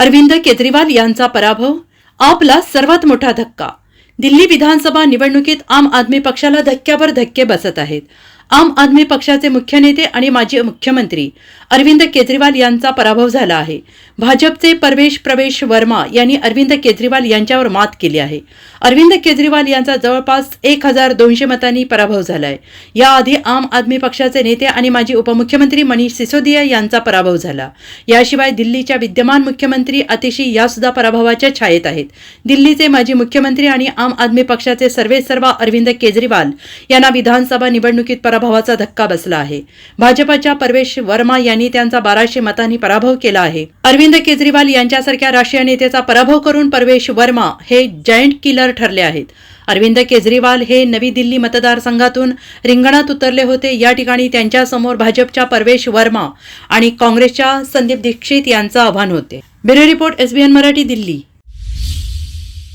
अरविंद केजरीवाल यांचा पराभव आपला सर्वात मोठा धक्का. दिल्ली विधानसभा निवडणुकीत आम आदमी पक्षाला धक्क्यावर धक्के बसत आहेत. आम आदमी पक्षाचे मुख्य नेते आणि माजी मुख्यमंत्री अरविंद केजरीवाल यांचा पराभव झाला आहे. भाजपचे परवेश प्रवेश वर्मा यांनी अरविंद केजरीवाल यांच्यावर मात केली आहे. अरविंद केजरीवाल यांचा जवळपास एक हजार दोनशे मतांनी पराभव झालाय. याआधी आम आदमी पक्षाचे नेते आणि माजी उपमुख्यमंत्री मनीष सिसोदिया यांचा पराभव झाला. याशिवाय दिल्लीच्या विद्यमान मुख्यमंत्री अतिशी यासुद्धा पराभवाच्या छायेत आहेत. दिल्लीचे माजी मुख्यमंत्री आणि आम आदमी पक्षाचे सर्वेसर्वा अरविंद केजरीवाल यांना विधानसभा निवडणुकीत पराभवाचा धक्का बसला आहे. भाजपच्या परवेश वर्मा यांनी त्यांचा बाराशे मतांनी पराभव केला आहे. अरविंद केजरीवाल यांच्यासारख्या राष्ट्रीय नेत्याचा पराभव करून परवेश वर्मा हे जायंट किलर ठरले आहेत. अरविंद केजरीवाल हे नवी दिल्ली मतदारसंघातून रिंगणात उतरले होते. या ठिकाणी त्यांच्यासमोर भाजपच्या परवेश वर्मा आणि काँग्रेसच्या संदीप दीक्षित यांचं आव्हान होते. Bureau report SBN Marathi Delhi.